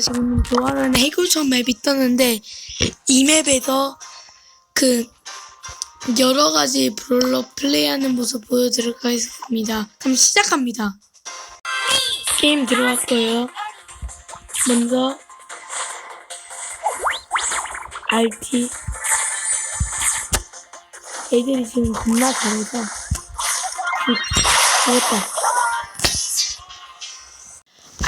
지금 좋아하는 해골천 맵이 떴는데 이 맵에서 그 여러 가지 브롤러 플레이하는 모습 보여드릴까 하겠습니다. 그럼 시작합니다. 게임 들어왔고요. 먼저 RT 애들이 지금 겁나 잘해서 죽었다.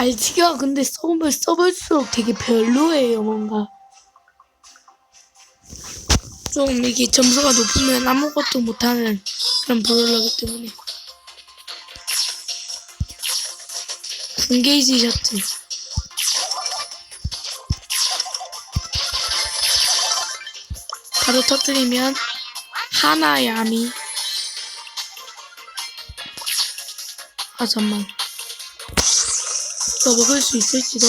RT가 근데 써볼 써볼수록 되게 별로예요 뭔가. 좀 이게 점수가 높으면 아무것도 못하는 그런 브롤러기 때문에. 군게이지 셔츠. 바로 터뜨리면 하나 야미 아 잠만 더 먹을 수 있을지도.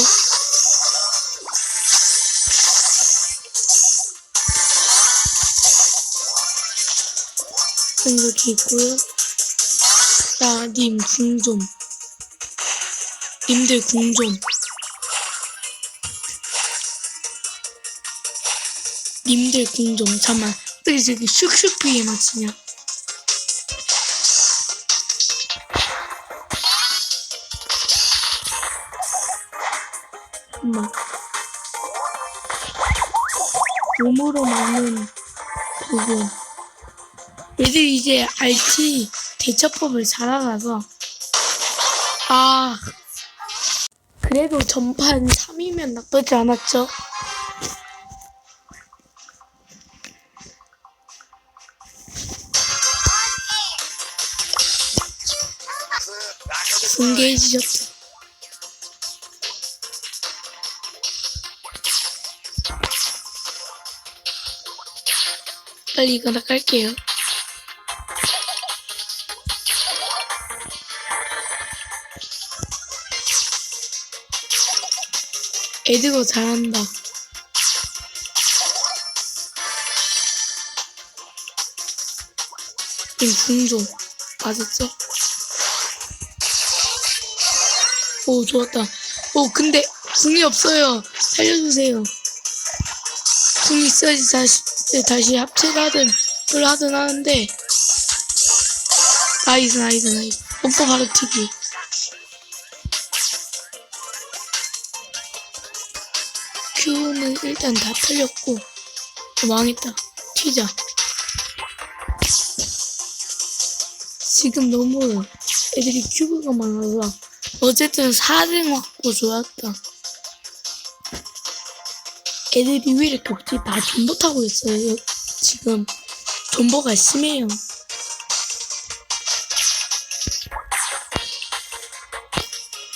이렇게 있고요. 자 님 궁 좀. 님들 궁 좀. 님들 궁 좀. 잠만. 어떻게 저기 슉슉 피해 맞히냐 잠만 몸으로 막는 부분. 얘들 이제 RT 대처법을 잘 알아서. 아. 그래도 전판 3이면 나쁘지 않았죠? 분개해지셨죠 빨리 이거 나갈게요 에드거 잘한다. 님 궁좀 맞았죠? 오 좋았다. 오 근데 궁이 없어요. 살려주세요. 궁이 있어야지 다시 다시 합체를 하든 뭘 하든 하는데 나이스 나이스 나이스. 뽀뽀 바로 튀기. 큐는 일단 다 틀렸고 어, 망했다 튀자 지금 너무 애들이 큐브가 많아서 어쨌든 4등 확보 좋았다 애들이 왜 이렇게 없지 다 존버 타고 있어요 지금 존버가 심해요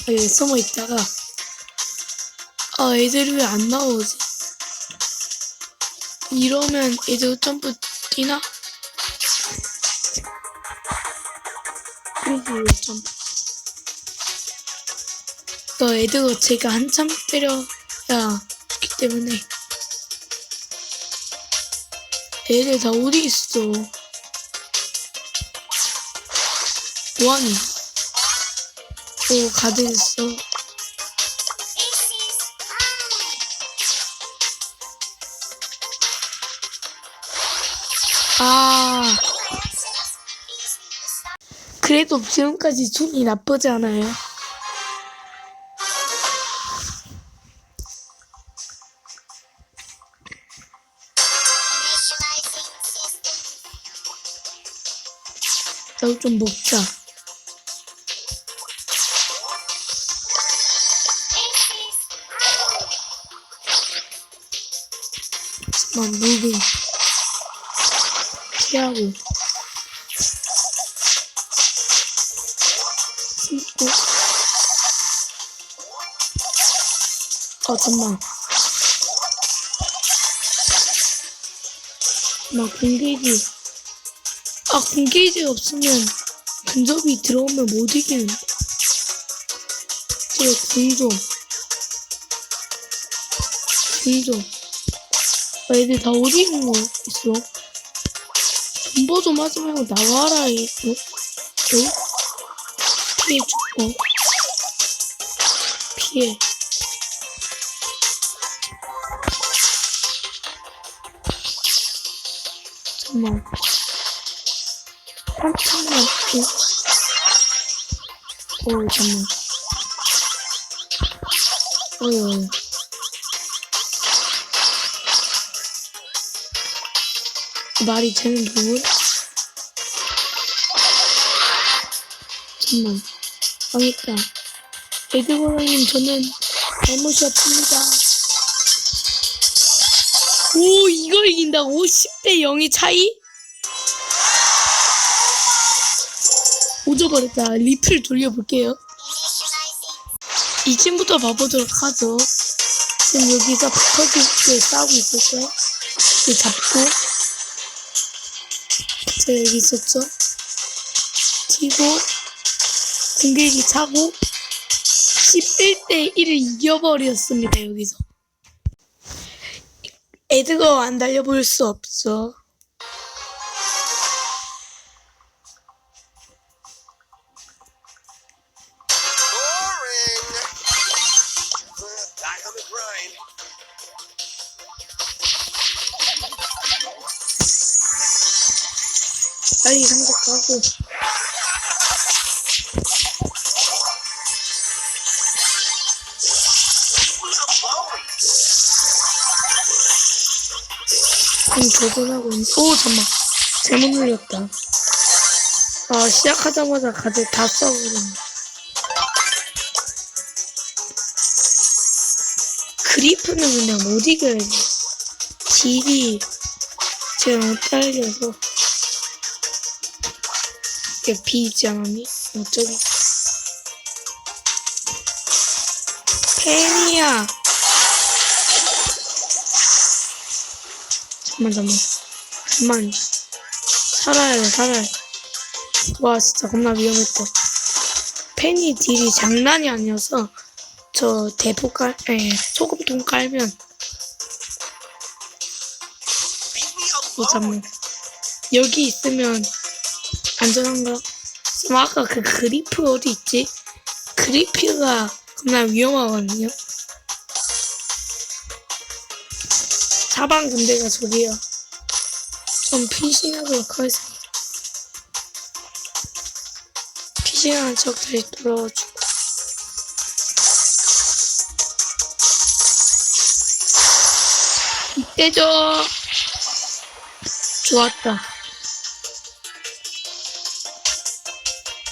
아, 여기 숨어 있다가 아, 애들이 왜 안 나오지? 이러면 애들 점프 뛰나? 그리고 왜 점프. 너 애들 제가 한참 때려야 때문에. 애들 다 어디 있어? 뭐하니? 오, 가드했어. 아. 그래도 지금까지 순위 나쁘지 않아요. 저좀 먹자. 잠깐 무빙. 피하고. 숨고. 아 잠만. 나 공개지 아 공개이제 없으면 근접이 들어오면 못 이기는 제 궁좀 궁좀 아 애들 다 어디 있는 거 있어? 전보 좀 하지 말고 나와라 이거 어? 어? 피해 죽고 피해. 잠깐만. 한참만. 오, 오 잠깐만. 어이, 어이. 말이 되는 부분? 잠깐만. 망했다. 에드버러님, 저는 잘못이 없습니다. 오, 이걸 이긴다고? 10대 0의 차이? 버렸다. 리플 돌려볼게요. 이쯤부터 봐보도록 하죠. 지금 여기서 붙어지게 싸우고 있었죠. 이제 잡고. 자, 여기 있었죠. 튀고, 등글기 차고, 11대 1을 이겨버렸습니다, 여기서. 에드거 안 달려볼 수 없어. 빨리 상속하고. 지금 조준하고 있는. 오, 잠만. 잘못 눌렸다. 아, 시작하자마자 가지 다 써버렸네. 그리프는 그냥 못 이겨야지. 딜이 제가 못 딸려서. 이게 비있지 않았니? 어쩌기. 팬이야. 잠만 잠만. 잠만. 살아야 돼 살아야 돼. 와 진짜 겁나 위험했다. 팬이 딜이 장난이 아니어서 저 대포 깔, 에 소금통 깔면 어. 잠만. 여기 있으면 안전한가? 그럼 아까 그 그리프 어디 있지? 그리프가 겁나 위험하거든요. 사방 군대가 저기요. 좀 피싱하도록 하겠습니다. 척 다시 돌아와주고. 이때죠. 좋았다.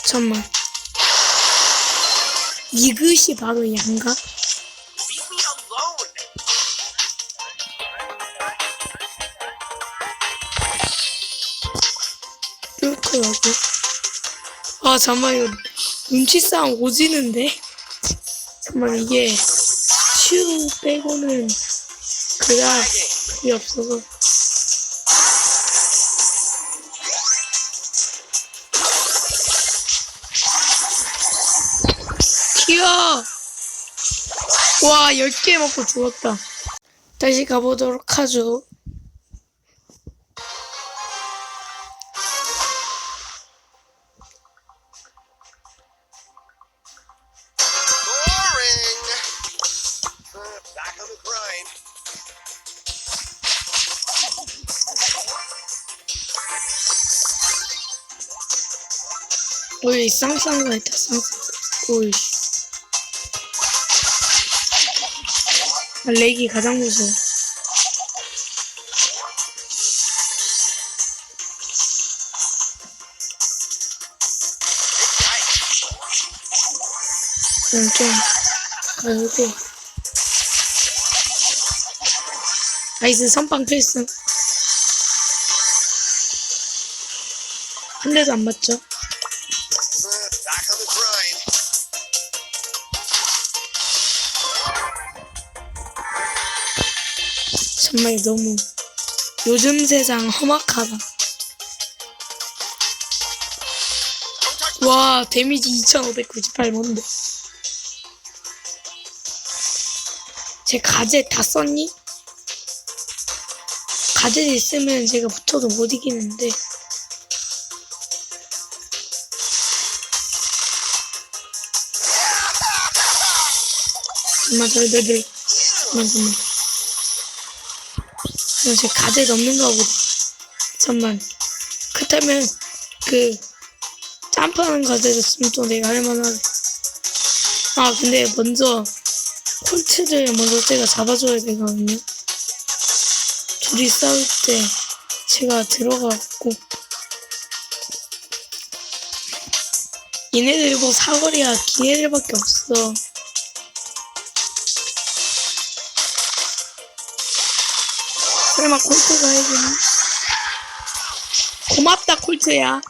잠만. 이것이 바로 양가? 뚫더라고. 아, 잠만, 이거 눈치 싸움 오지는데? 잠만, 이게 슈 빼고는 그다 그게 없어서. 와, 10개 먹고 죽었다. 다시 가보도록 하죠. Grind. 오이 쌍쌍가 있다 쌍쌍 오이씨 렉이 가장 무서워. 그냥 좀 가지고. 아이스 선빵 필승. 한 대도 안 맞죠? 정말 너무 요즘 세상 험악하다. 와 데미지 2598 뭔데? 제 가제 다 썼니? 가제 있으면 제가 붙어도 못 이기는데 저희들 잠만 잠만 그냥 제 가제 넣는 거 보다 잠만. 그렇다면 그 점프하는 과제를 쓰면 또 내가 할만하네. 아 근데 먼저 콜트를 먼저 제가 잡아줘야 되거든요. 둘이 싸울 때 제가 들어가고 얘네들 뭐 사거리가 긴 애들밖에 없어. 설마 콜트가 해주나? 고맙다 콜트야.